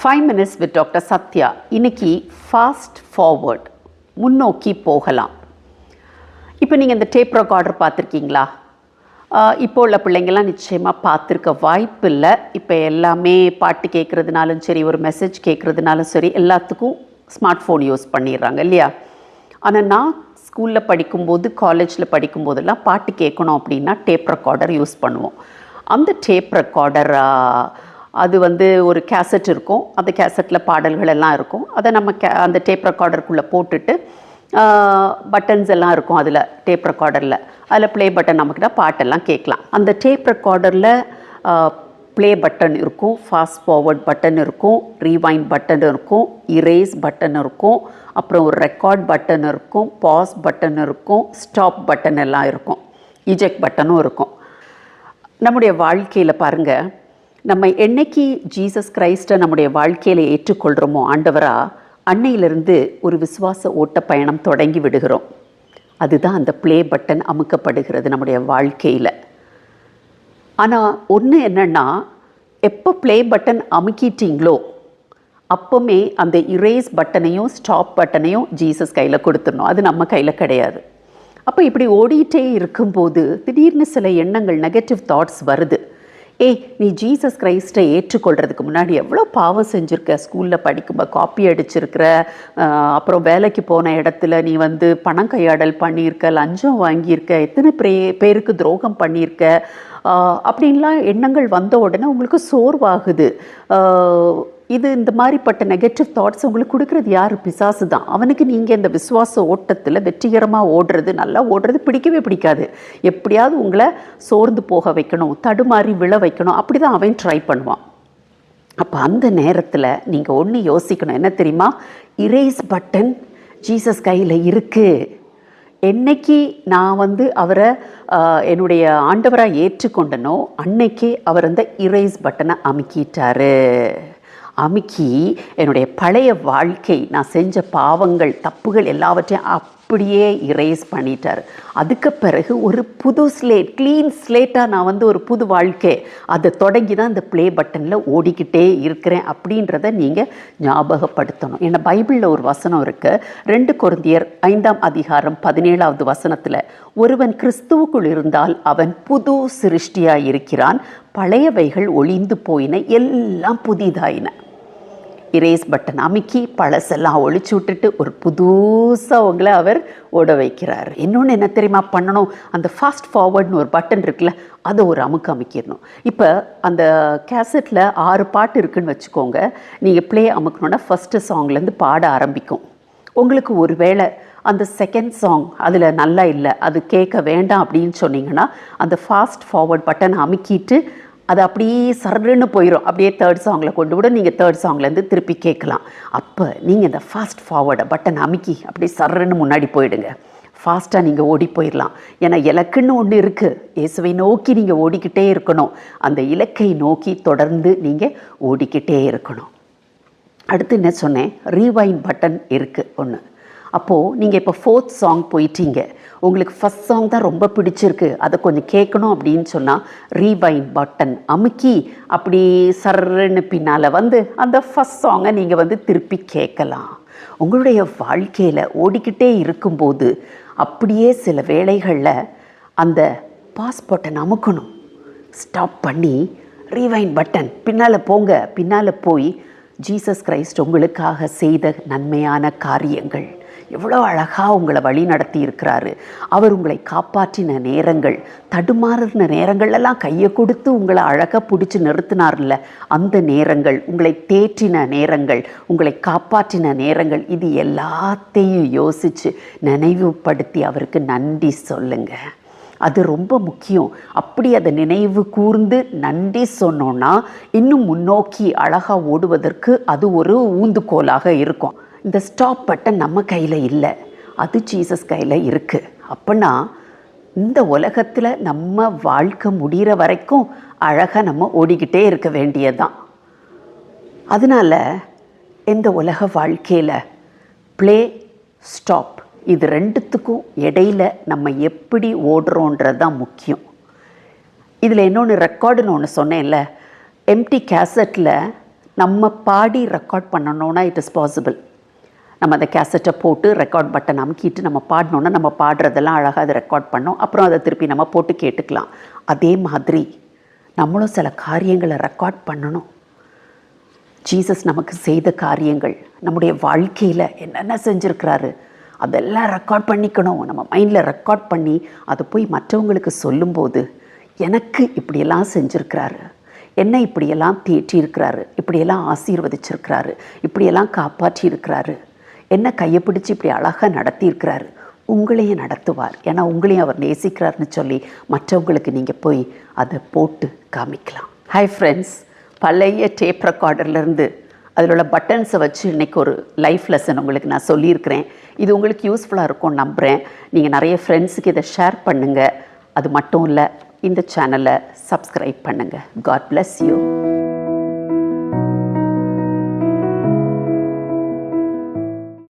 Five minutes with doctor Sathya இன்னைக்கு fast forward முன்னோக்கி போகலாம். இப்போ நீங்கள் இந்த டேப் ரெக்கார்டர் பார்த்துருக்கீங்களா? இப்போ உள்ள பிள்ளைங்கள்லாம் நிச்சயமாக பார்த்துருக்க வாய்ப்பு இல்லை. இப்போ எல்லாமே பாட்டு கேட்குறதுனாலும் சரி ஒரு மெசேஜ் கேட்குறதுனாலும் சரி எல்லாத்துக்கும் ஸ்மார்ட் ஃபோன் யூஸ் பண்ணிடுறாங்க இல்லையா? ஆனால் நான் ஸ்கூலில் படிக்கும்போது காலேஜில் படிக்கும்போதெல்லாம் பாட்டு கேட்கணும் அப்படின்னா டேப் ரெக்கார்டர் யூஸ் பண்ணுவோம். அந்த டேப் ரெக்கார்டரை அது வந்து ஒரு கேசட் இருக்கும். அந்த கேசட்டில் பாடல்கள் எல்லாம் இருக்கும். அதை நம்ம கே அந்த டேப் ரெக்கார்டருக்குள்ளே போட்டுட்டு பட்டன்ஸ் எல்லாம் இருக்கும் அதில் டேப் ரெக்கார்டரில் அதில் ப்ளே பட்டன் நம்மக்கிட்ட பாட்டெல்லாம் கேட்கலாம். அந்த டேப் ரெக்கார்டரில் ப்ளே பட்டன் இருக்கும். ஃபாஸ்ட் ஃபார்வர்ட் பட்டன் இருக்கும். ரீவைண்ட் பட்டன் இருக்கும். இரேஸ் பட்டன் இருக்கும். அப்புறம் ஒரு ரெக்கார்ட் பட்டன் இருக்கும். பாஸ் பட்டன் இருக்கும். ஸ்டாப் பட்டன் எல்லாம் இருக்கும். இஜெக்ட் பட்டனும் இருக்கும். நம்முடைய வாழ்க்கையில் பாருங்கள் நம்ம என்னைக்கு ஜீசஸ் கிரைஸ்டை நம்முடைய வாழ்க்கையில் ஏற்றுக்கொள்கிறோமோ ஆண்டவரா அன்னையிலிருந்து ஒரு விசுவாச ஓட்ட பயணம் தொடங்கி விடுகிறோம். அதுதான் அந்த ப்ளே பட்டன் அமுக்கப்படுகிறது நம்முடைய வாழ்க்கையில். ஆனால் ஒன்று என்னென்னா எப்போ ப்ளே பட்டன் அமுக்கிட்டீங்களோ அப்போமே அந்த இரேஸ் பட்டனையும் ஸ்டாப் பட்டனையும் ஜீசஸ் கையில் கொடுத்துடணும். அது நம்ம கையில் கிடையாது. அப்போ இப்படி ஓடிட்டே இருக்கும்போது திடீர்னு சில எண்ணங்கள் நெகட்டிவ் தாட்ஸ் வருது. ஏய் நீ ஜீசஸ் கிரைஸ்ட்டை ஏற்றுக்கொள்கிறதுக்கு முன்னாடி எவ்வளோ பாவம் செஞ்சுருக்க? ஸ்கூலில் படிக்கும்போது காப்பி அடிச்சிருக்கிற அப்புறம் வேலைக்கு போன இடத்துல நீ வந்து பணம் கையாடல் பண்ணியிருக்க லஞ்சம் வாங்கியிருக்க எத்தனை பே பேருக்கு துரோகம் பண்ணியிருக்க? அப்படின்லாம் எண்ணங்கள் வந்த உடனே உங்களுக்கு சோர்வாகுது. இது இந்த மாதிரிப்பட்ட நெகட்டிவ் தாட்ஸ் உங்களுக்கு கொடுக்குறது யார்? பிசாசு தான் அவனுக்கு நீங்கள் இந்த விசுவாச ஓட்டத்தில் வெற்றிகரமாக ஓடுறது நல்லா ஓடுறது பிடிக்கவே பிடிக்காது. எப்படியாவது உங்களை சோர்ந்து போக வைக்கணும் தடுமாறி விழ வைக்கணும். அப்படி தான் அவன் ட்ரை பண்ணுவான். அப்போ அந்த நேரத்தில் நீங்கள் ஒன்று யோசிக்கணும். என்ன தெரியுமா? இரேஸ் பட்டன் ஜீசஸ் கையில் இருக்குது என்னைக்கு நான் வந்து அவரை என்னுடைய ஆண்டவராக ஏற்றுக்கொண்டனோ அன்னைக்கே அவர் அந்த இரேஸ் பட்டனை அமுக்கிட்டாரு. அமுக்கி என்னுடைய பழைய வாழ்க்கை நான் செஞ்ச பாவங்கள் தப்புகள் எல்லாவற்றையும் அப்படியே இரேஸ் பண்ணிட்டார். அதுக்கு பிறகு ஒரு புது ஸ்லேட் க்ளீன் ஸ்லேட்டாக நான் வந்து ஒரு புது வாழ்க்கை. அதை தொடங்கி தான் இந்த ப்ளே பட்டனில் ஓடிக்கிட்டே இருக்கிறேன் அப்படின்றத நீங்கள் ஞாபகப்படுத்தணும். ஏன்னா பைபிளில் ஒரு வசனம் இருக்குது ரெண்டு குருந்தியர் ஐந்தாம் அதிகாரம் பதினேழாவது வசனத்தில் ஒருவன் கிறிஸ்துவுக்குள் இருந்தால் அவன் புது சிருஷ்டியாக இருக்கிறான் பழையவைகள் ஒளிந்து போயின எல்லாம் புதிதாயின. இரேஸ் பட்டன் அமுக்கி பழசெல்லாம் ஒழிச்சு விட்டுட்டு ஒரு புதுசாக உங்களை அவர் ஓட வைக்கிறார். இன்னொன்று என்ன தெரியுமா பண்ணணும்? அந்த ஃபாஸ்ட் ஃபார்வர்ட்னு ஒரு பட்டன் இருக்குல்ல அதை ஒரு அமுக்கு அமைக்கிடணும். இப்போ அந்த கேசட்டில் ஆறு பாட்டு இருக்குன்னு வச்சுக்கோங்க. நீங்கள் ப்ளே அமுக்கணுன்னா ஃபஸ்ட்டு சாங்லேருந்து பாட ஆரம்பிக்கும். உங்களுக்கு ஒரு வேளை அந்த செகண்ட் சாங் அதில் நல்லா இல்லை அது கேட்க வேண்டாம் அப்படின்னு சொன்னீங்கன்னா அந்த ஃபாஸ்ட் ஃபார்வர்ட் பட்டன் அமுக்கிட்டு அது அப்படியே சர்ன்னு போயிடும் அப்படியே தேர்ட் சாங்கில் கொண்டு விட நீங்கள் தேர்ட் சாங்லேருந்து திருப்பி கேட்கலாம். அப்போ நீங்கள் இந்த ஃபாஸ்ட் ஃபார்வர்டை பட்டன் அமுக்கி அப்படியே சர்ன்னு முன்னாடி போயிடுங்க. ஃபாஸ்ட்டாக நீங்கள் ஓடி போயிடலாம் ஏன்னா இலக்குன்னு ஒன்று இருக்குது இயேசுவை நோக்கி நீங்கள் ஓடிக்கிட்டே இருக்கணும். அந்த இலக்கை நோக்கி தொடர்ந்து நீங்கள் ஓடிக்கிட்டே இருக்கணும். அடுத்து என்ன சொன்னேன்? ரீவைன் பட்டன் இருக்குது ஒன்று அப்போது நீங்கள் இப்போ ஃபோர்த் சாங் போயிட்டீங்க. உங்களுக்கு ஃபஸ்ட் சாங் தான் ரொம்ப பிடிச்சிருக்கு. அதை கொஞ்சம் கேட்கணும் அப்படின்னு சொன்னால் ரீவைன் பட்டன் அமுக்கி அப்படி சர்ன்னு பின்னால் வந்து அந்த ஃபஸ்ட் சாங்கை நீங்கள் வந்து திருப்பி கேட்கலாம். உங்களுடைய வாழ்க்கையில் ஓடிக்கிட்டே இருக்கும்போது அப்படியே சில வேளைகளில் அந்த பாஸ் பட்டன் அமுக்கணும். ஸ்டாப் பண்ணி ரீவைன் பட்டன் பின்னால் போங்க பின்னால் போய் ஜீசஸ் கிரைஸ்ட் உங்களுக்காக செய்த நன்மையான காரியங்கள். எவ்வளோ அழகாக உங்களை வழி நடத்தி இருக்கிறாரு அவர் உங்களை காப்பாற்றின நேரங்கள் தடுமாறின நேரங்கள்லாம் கையை கொடுத்து உங்களை அழகாக பிடிச்சி நிறுத்தினார்ல. அந்த நேரங்கள் உங்களை தேற்றின நேரங்கள் உங்களை காப்பாற்றின நேரங்கள் இது எல்லாத்தையும் யோசித்து நினைவுபடுத்தி அவருக்கு நன்றி சொல்லுங்கள் அது ரொம்ப முக்கியம். அப்படி அதை நினைவு கூர்ந்து நன்றி சொன்னோன்னா இன்னும் முன்னோக்கி அழகாக ஓடுவதற்கு அது ஒரு ஊந்துகோலாக இருக்கும். இந்த ஸ்டாப் பட்டன் நம்ம கையில் இல்லை. அது ஜீசஸ் கையில் இருக்குது அப்படின்னா இந்த உலகத்தில் நம்ம வாழ்க்கை முடிகிற வரைக்கும் அழகாக நம்ம ஓடிக்கிட்டே இருக்க வேண்டியதுதான். அதனால் இந்த உலக வாழ்க்கையில் ப்ளே ஸ்டாப் இது ரெண்டுத்துக்கும் இடையில நம்ம எப்படி ஓடுறோன்றது தான் முக்கியம். இதில் இன்னொன்று ரெக்கார்டுன்னு ஒன்று சொன்னேன்ல. எம்டி கேசட்டில் நம்ம பாடி ரெக்கார்ட் பண்ணணுன்னா இட் இஸ் பாசிபிள் நம்ம அந்த கேசட்டை போட்டு ரெக்கார்ட் பட்டன் அமுக்கிட்டு நம்ம பாடினோன்னா நம்ம பாடுறதெல்லாம் அழகாக அதை ரெக்கார்ட் பண்ணோம். அப்புறம் அதை திருப்பி நம்ம போட்டு கேட்டுக்கலாம். அதே மாதிரி நம்மளும் சில காரியங்களை ரெக்கார்ட் பண்ணணும். ஜீசஸ் நமக்கு செய்த காரியங்கள் நம்முடைய வாழ்க்கையில் என்னென்ன செஞ்சுருக்கிறாரு அதெல்லாம் ரெக்கார்ட் பண்ணிக்கணும். நம்ம மைண்டில் ரெக்கார்ட் பண்ணி அதை போய் மற்றவங்களுக்கு சொல்லும்போது எனக்கு இப்படியெல்லாம் செஞ்சுருக்கிறாரு. என்ன இப்படியெல்லாம் தேற்றியிருக்கிறாரு. இப்படியெல்லாம் ஆசீர்வதிச்சிருக்கிறாரு. இப்படியெல்லாம் காப்பாற்றியிருக்கிறாரு. என்ன கையை பிடிச்சி இப்படி அழகாக நடத்தியிருக்கிறாரு? உங்களையும் நடத்துவார். ஏன்னா உங்களையும் அவர் நேசிக்கிறாருன்னு சொல்லி மற்றவங்களுக்கு நீங்கள் போய் அதை போட்டு காமிக்கலாம். ஹாய் ஃப்ரெண்ட்ஸ் பழைய டேப் ரெக்கார்டர்லேருந்து அதில் உள்ள பட்டன்ஸை வச்சு இன்றைக்கி ஒரு லைஃப் லெசன் உங்களுக்கு நான் சொல்லியிருக்கிறேன். இது உங்களுக்கு யூஸ்ஃபுல்லாக இருக்கும்னு நம்புகிறேன் நீங்கள் நிறைய ஃப்ரெண்ட்ஸுக்கு இதை ஷேர் பண்ணுங்கள் அது மட்டும் இல்லை இந்த சேனலை சப்ஸ்கிரைப் பண்ணுங்கள் காட் பிளஸ் யூ